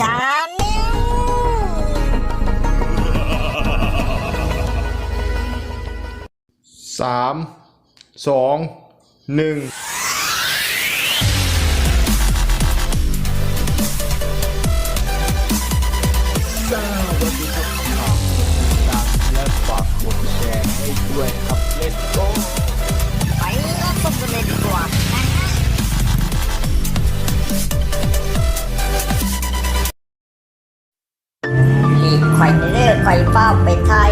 ชาแนลสามสองหนึ่งสวัสดีครับฝากกดติดตามและฝากกดแชร์ให้ด้วยครับเล่นโก้ ไฟเลือกไฟฟ้าไปไทย